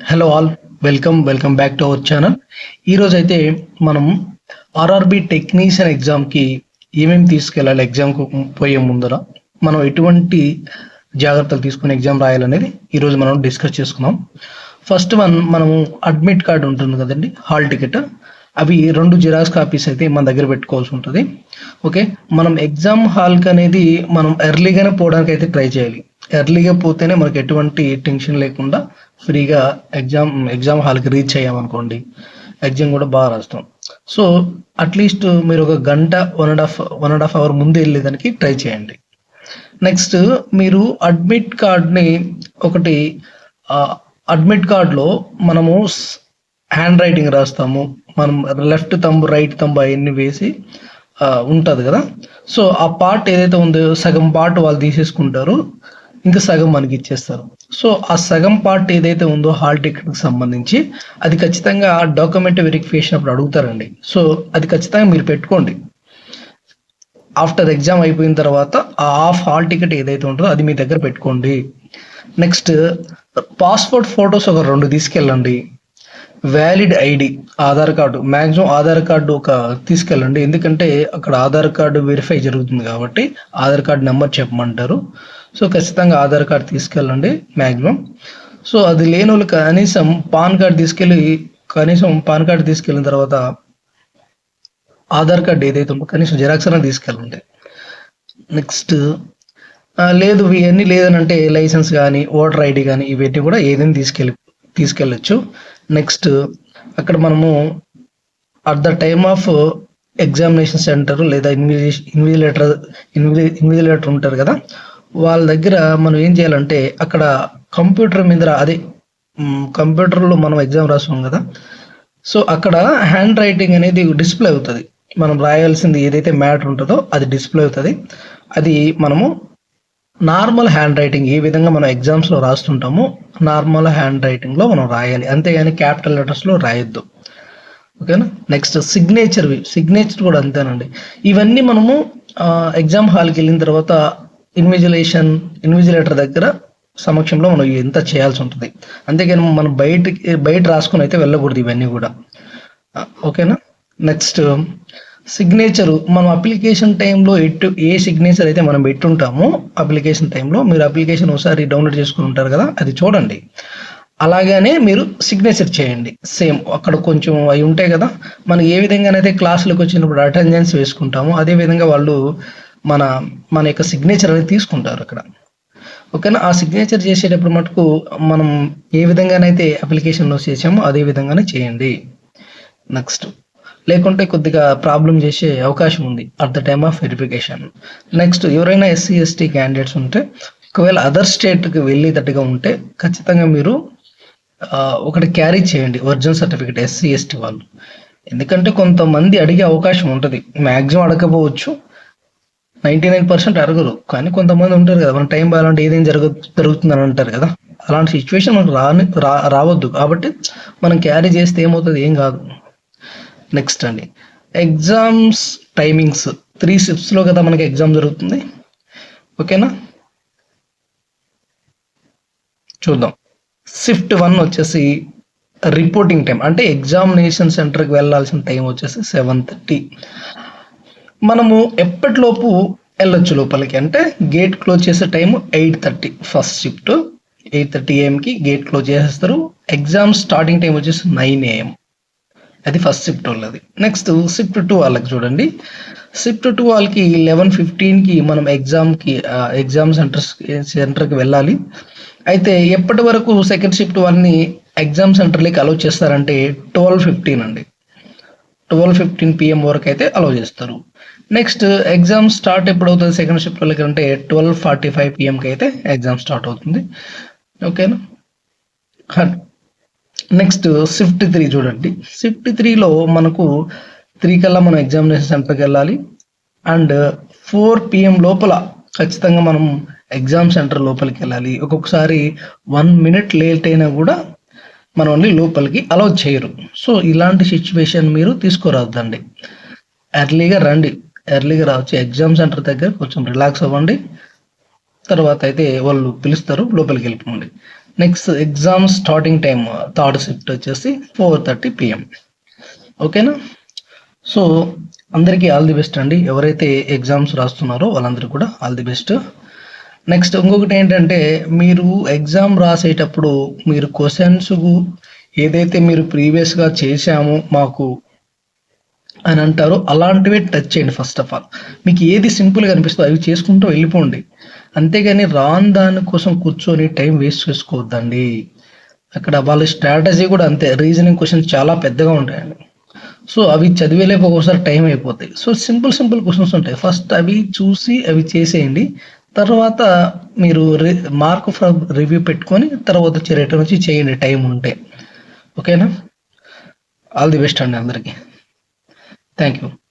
Hello all welcome welcome back to our channel ఈరోజు అయితే మనం ఆర్ఆర్బి టెక్నీషియన్ ఎగ్జామ్కి ఏమేమి తీసుకెళ్ళాలి ఎగ్జామ్కు పోయే ముందర మనం ఎటువంటి జాగ్రత్తలు తీసుకుని ఎగ్జామ్ రాయాలనేది ఈరోజు మనం డిస్కస్ చేసుకున్నాం. ఫస్ట్ వన్ మనము అడ్మిట్ కార్డు ఉంటుంది కదండి హాల్ టికెట్ అవి రెండు జిరాక్స్ కాపీస్ అయితే మన దగ్గర పెట్టుకోవాల్సి ఉంటుంది. ఓకే మనం ఎగ్జామ్ హాల్కి అనేది మనం ఎర్లీగానే పోవడానికి అయితే ట్రై చేయాలి. ఎర్లీగా పోతేనే మనకి ఎటువంటి టెన్షన్ లేకుండా ఫ్రీగా ఎగ్జామ్ ఎగ్జామ్ హాల్కి రీచ్ అయ్యామనుకోండి ఎగ్జామ్ కూడా బాగా రాస్తాం. సో అట్లీస్ట్ మీరు ఒక గంట one and half one and half hour ముందు వెళ్ళేదానికి ట్రై చేయండి. నెక్స్ట్ మీరు అడ్మిట్ కార్డ్ని ఒకటి అడ్మిట్ కార్డ్లో మనము హ్యాండ్ రైటింగ్ రాస్తాము. మనం లెఫ్ట్ తంబు రైట్ తంబు అవన్నీ వేసి ఉంటుంది కదా. సో ఆ పార్ట్ ఏదైతే ఉందో సగం పార్ట్ వాళ్ళు తీసేసుకుంటారు. ఇంకా సగం మనకి ఇచ్చేస్తారు. సో ఆ సగం పార్ట్ ఏదైతే ఉందో హాల్ టికెట్కి సంబంధించి అది ఖచ్చితంగా డాక్యుమెంట్ వెరిఫికేషన్ అప్పుడు అడుగుతారండి. సో అది ఖచ్చితంగా మీరు పెట్టుకోండి. ఆఫ్టర్ ఎగ్జామ్ అయిపోయిన తర్వాత ఆ హాఫ్ హాల్ టికెట్ ఏదైతే ఉంటుందో అది మీ దగ్గర పెట్టుకోండి. నెక్స్ట్ పాస్పోర్ట్ ఫొటోస్ ఒక రెండు తీసుకెళ్ళండి. Valid ID Aadhaar card maximum Aadhaar card ఒక తీసుకెళ్ళండి. ఎందుకంటే అక్కడ ఆధార్ కార్డు వెరిఫై జరుగుతుంది కాబట్టి ఆధార్ కార్డు నెంబర్ చెప్పమంటారు. సో ఖచ్చితంగా ఆధార్ కార్డు తీసుకెళ్ళండి మ్యాక్సిమం సో అది లేని వాళ్ళు కనీసం పాన్ కార్డు తీసుకెళ్ళి కనీసం పాన్ కార్డు తీసుకెళ్ళిన తర్వాత ఆధార్ కార్డు ఏదైతే ఉందో కనీసం జిరాక్స్ అనేది తీసుకెళ్ళండి. నెక్స్ట్ లేదు ఇవన్నీ లేదనంటే లైసెన్స్ కానీ ఓటర్ ఐడి కానీ ఇవన్నీ కూడా ఏదైనా తీసుకెళ్ళి తీసుకెళ్ళచ్చు. నెక్స్ట్ అక్కడ మనము at the time of examination centre లేదా ఇన్విజిలేషన్ ఇన్విజిలేటర్ ఇన్విజిలేటర్ ఉంటారు కదా వాళ్ళ దగ్గర మనం ఏం చేయాలంటే అక్కడ కంప్యూటర్ మీద అదే కంప్యూటర్లో మనం ఎగ్జామ్ రాసాం కదా. సో అక్కడ హ్యాండ్ రైటింగ్ అనేది డిస్ప్లే అవుతుంది. మనం రాయాల్సింది ఏదైతే మ్యాటర్ ఉంటుందో అది డిస్ప్లే అవుతుంది. అది మనము నార్మల్ హ్యాండ్ రైటింగ్ ఏ విధంగా మనం ఎగ్జామ్స్లో రాస్తుంటామో నార్మల్ హ్యాండ్ రైటింగ్లో మనం రాయాలి. అంతేగాని క్యాపిటల్ లెటర్స్లో రాయొద్దు. ఓకేనా? నెక్స్ట్ సిగ్నేచర్ సిగ్నేచర్ కూడా అంతేనండి. ఇవన్నీ మనము ఎగ్జామ్ హాల్కి వెళ్ళిన తర్వాత ఇన్విజిలేషన్ ఇన్విజిలేటర్ దగ్గర సమక్షంలో మనం ఎంత చేయాల్సి ఉంటుంది. అంతేకాని మనం బయటకి బయట రాసుకుని అయితే వెళ్ళకూడదు ఇవన్నీ కూడా. ఓకేనా? నెక్స్ట్ సిగ్నేచర్ మనం అప్లికేషన్ టైంలో ఎటు ఏ సిగ్నేచర్ అయితే మనం పెట్టుంటామో అప్లికేషన్ టైంలో మీరు అప్లికేషన్ ఒకసారి డౌన్లోడ్ చేసుకుని ఉంటారు కదా అది చూడండి. అలాగనే మీరు సిగ్నేచర్ చేయండి. సేమ్ అక్కడ కొంచెం అవి ఉంటాయి కదా మనం ఏ విధంగానైతే క్లాసులకు వచ్చినప్పుడు అటెండెన్స్ వేసుకుంటామో అదే విధంగా వాళ్ళు మన మన యొక్క సిగ్నేచర్ అనేది తీసుకుంటారు అక్కడ. ఓకేనా? ఆ సిగ్నేచర్ చేసేటప్పుడు మటుకు మనం ఏ విధంగానైతే అప్లికేషన్లో చేసామో అదే విధంగానే చేయండి. నెక్స్ట్ లేకుంటే కొద్దిగా ప్రాబ్లం చేసే అవకాశం ఉంది at the time of verification next ఎవరైనా ఎస్సీ ఎస్టీ క్యాండిడేట్స్ ఉంటే ఒకవేళ అదర్ స్టేట్కి వెళ్ళేటట్టుగా ఉంటే ఖచ్చితంగా మీరు ఒకటి క్యారీ చేయండి ఒరిజినల్ సర్టిఫికేట్ ఎస్సీ ఎస్టీ వాళ్ళు. ఎందుకంటే కొంతమంది అడిగే అవకాశం ఉంటుంది. మ్యాక్సిమం అడగకపోవచ్చు. నైంటీ నైన్ పర్సెంట్ అరగరు కానీ కొంతమంది ఉంటారు కదా మన టైం బాగాలంటే ఏదేం జరుగు జరుగుతుందని అంటారు కదా. అలాంటి సిచ్యువేషన్ మనకు రాని రా రావద్దు. కాబట్టి మనం క్యారీ చేస్తే ఏమవుతుంది? ఏం కాదు. నెక్స్ట్ అండి. ఎగ్జామ్స్ టైమింగ్స్ త్రీ షిఫ్ట్స్లో కదా మనకి ఎగ్జామ్ జరుగుతుంది. ఓకేనా చూద్దాం. షిఫ్ట్ వన్ వచ్చేసి రిపోర్టింగ్ టైం అంటే ఎగ్జామినేషన్ సెంటర్కి వెళ్ళాల్సిన టైం వచ్చేసి సెవెన్ థర్టీ మనము ఎప్పటిలోపు వెళ్ళొచ్చు లోపలికి? అంటే గేట్ క్లోజ్ చేసే time eight thirty first shift eight thirty ఏఎంకి gate close చేసేస్తారు. ఎగ్జామ్ స్టార్టింగ్ టైం వచ్చేసి నైన్ ఏఎం అది ఫస్ట్ షిఫ్ట్ వాళ్ళది. నెక్స్ట్ షిఫ్ట్ టూ వాళ్ళకి చూడండి. షిఫ్ట్ టూ వాళ్ళకి లెవెన్ ఫిఫ్టీన్కి మనం ఎగ్జామ్కి ఎగ్జామ్ సెంటర్స్ సెంటర్కి వెళ్ళాలి. అయితే ఎప్పటి వరకు సెకండ్ షిఫ్ట్ వాళ్ళని ఎగ్జామ్ సెంటర్లోకి అలౌ చేస్తారంటే ట్వెల్వ్ ఫిఫ్టీన్ అండి. ట్వెల్వ్ ఫిఫ్టీన్ పిఎం వరకు అయితే అలౌ చేస్తారు. నెక్స్ట్ ఎగ్జామ్ స్టార్ట్ ఎప్పుడు అవుతుంది సెకండ్ షిఫ్ట్ వాళ్ళకి అంటే ట్వెల్వ్ ఫార్టీ ఫైవ్ పిఎంకి అయితే ఎగ్జామ్ స్టార్ట్ అవుతుంది. ఓకేనా నెక్స్ట్ షిఫ్ట్ త్రీ చూడండి. షిఫ్ట్ త్రీలో మనకు త్రీ కల్లా మనం ఎగ్జామినేషన్ సెంటర్కి వెళ్ళాలి. అండ్ ఫోర్ పిఎం లోపల ఖచ్చితంగా మనం ఎగ్జామ్ సెంటర్ లోపలికి వెళ్ళాలి. ఒక్కొక్కసారి వన్ మినిట్ లేట్ అయినా కూడా మనల్ని లోపలికి అలౌ చేయరు. సో ఇలాంటి సిచ్యువేషన్ మీరు తీసుకురాదండి ఎర్లీగా రండి. ఎర్లీగా రావచ్చు. ఎగ్జామ్ సెంటర్ దగ్గర కొంచెం రిలాక్స్ అవ్వండి. తర్వాత అయితే వాళ్ళు పిలుస్తారు లోపలికి వెళ్ళిపోండి. Next exam starting time third shift వచ్చేసి ఫోర్ థర్టీ పిఎం. ఓకేనా? సో అందరికీ ఆల్ ది బెస్ట్ అండి. ఎవరైతే ఎగ్జామ్స్ రాస్తున్నారో వాళ్ళందరూ కూడా ఆల్ ది బెస్ట్. నెక్స్ట్ ఇంకొకటి ఏంటంటే మీరు ఎగ్జామ్ రాసేటప్పుడు మీరు క్వశ్చన్స్ ఏదైతే మీరు ప్రీవియస్గా చేశామో మాకు అని అంటారు అలాంటివే టచ్ చేయండి ఫస్ట్ ఆఫ్ ఆల్ మీకు ఏది సింపుల్గా అనిపిస్తుందో అవి చేసుకుంటూ వెళ్ళిపోండి. అంతేగాని రాన్ దానికోసం కూర్చొని టైం వేస్ట్ చేసుకోవద్దండి. అక్కడ వాళ్ళ స్ట్రాటజీ కూడా అంతే. రీజనింగ్ క్వశ్చన్స్ చాలా పెద్దగా ఉంటాయండి. సో అవి చదివేలేక ఒకసారి టైం అయిపోతాయి. సో సింపుల్ సింపుల్ క్వశ్చన్స్ ఉంటాయి. ఫస్ట్ అవి చూసి అవి చేసేయండి. తర్వాత మీరు మార్క్ ఫ్రమ్ రివ్యూ పెట్టుకొని తర్వాత వచ్చి రిటర్న్ వచ్చి చేయండి. టైం ఉంటే. ఓకేనా ఆల్ ది బెస్ట్ అండి అందరికీ. Thank you.